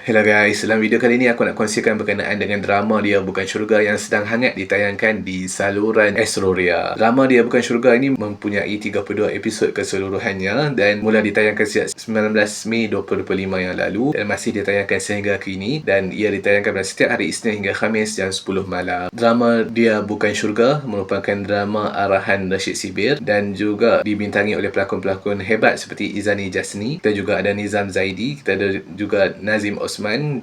Hello guys, dalam video kali ini aku nak kongsikan berkenaan dengan drama Dia Bukan Syurga yang sedang hangat ditayangkan di saluran Astroria. Drama Dia Bukan Syurga ini mempunyai 32 episod keseluruhannya dan mula ditayangkan sejak 19 Mei 2025 yang lalu dan masih ditayangkan sehingga kini dan ia ditayangkan pada setiap hari Isnin hingga Khamis jam 10 malam. Drama Dia Bukan Syurga merupakan drama arahan Rashid Sibir dan juga dibintangi oleh pelakon-pelakon hebat seperti Izani Jasni, kita juga ada Nizam Zaidi, kita ada juga Nazim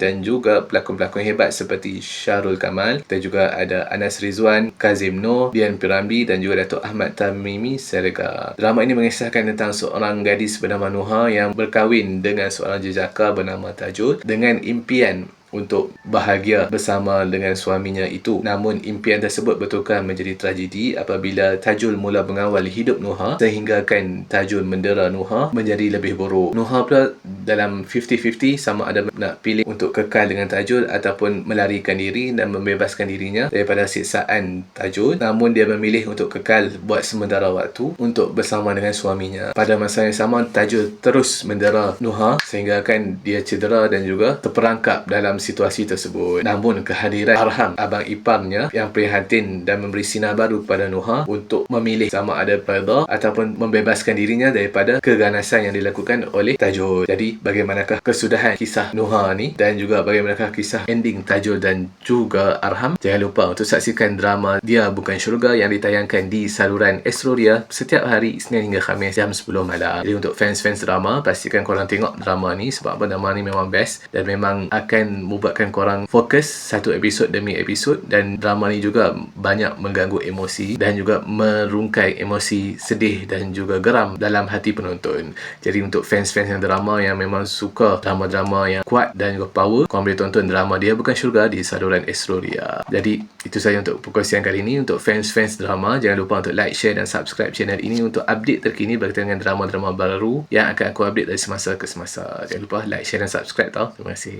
dan juga pelakon-pelakon hebat seperti Syarul Kamal. Kita juga ada Anas Rizwan, Kazim Noh, Dian Piramli dan juga Datuk Ahmad Tamimi Serega. Drama ini mengisahkan tentang seorang gadis bernama Nuha yang berkahwin dengan seorang jejaka bernama Tajul dengan impian untuk bahagia bersama dengan suaminya itu. Namun impian tersebut bertukar menjadi tragedi apabila Tajul mula mengawal hidup Nuha sehinggakan Tajul mendera Nuha menjadi lebih buruk. Nuha pula dalam 50-50 sama ada nak pilih untuk kekal dengan Tajul ataupun melarikan diri dan membebaskan dirinya daripada siksaan Tajul. Namun dia memilih untuk kekal buat sementara waktu untuk bersama dengan suaminya. Pada masa yang sama Tajul terus mendera Nuha sehinggakan dia cedera dan juga terperangkap dalam dalam situasi tersebut. Namun kehadiran Arham, abang iparnya yang prihatin dan memberi sinar baru kepada Nuha untuk memilih sama ada perda ataupun membebaskan dirinya daripada keganasan yang dilakukan oleh Tajul. Jadi bagaimanakah kesudahan kisah Nuha ni dan juga bagaimanakah kisah ending Tajul dan juga Arham. Jangan lupa untuk saksikan drama Dia Bukan Syurga yang ditayangkan di saluran Astroria setiap hari Isnin hingga Khamis jam 10 malam. Jadi untuk fans-fans drama pastikan korang tengok drama ni sebab apa drama ni memang best dan memang akan membuatkan korang fokus satu episod demi episod dan drama ni juga banyak mengganggu emosi dan juga merungkai emosi sedih dan juga geram dalam hati penonton. Jadi untuk fans-fans yang drama yang memang suka drama-drama yang kuat dan juga power, korang boleh tonton drama dia bukan syurga di saluran Astroria. Jadi itu saja untuk perkongsian kali ini untuk fans-fans drama. Jangan lupa untuk like, share dan subscribe channel ini untuk update terkini berkaitan dengan drama-drama baru yang akan aku update dari semasa ke semasa. Jangan lupa like, share dan subscribe tau. Terima kasih.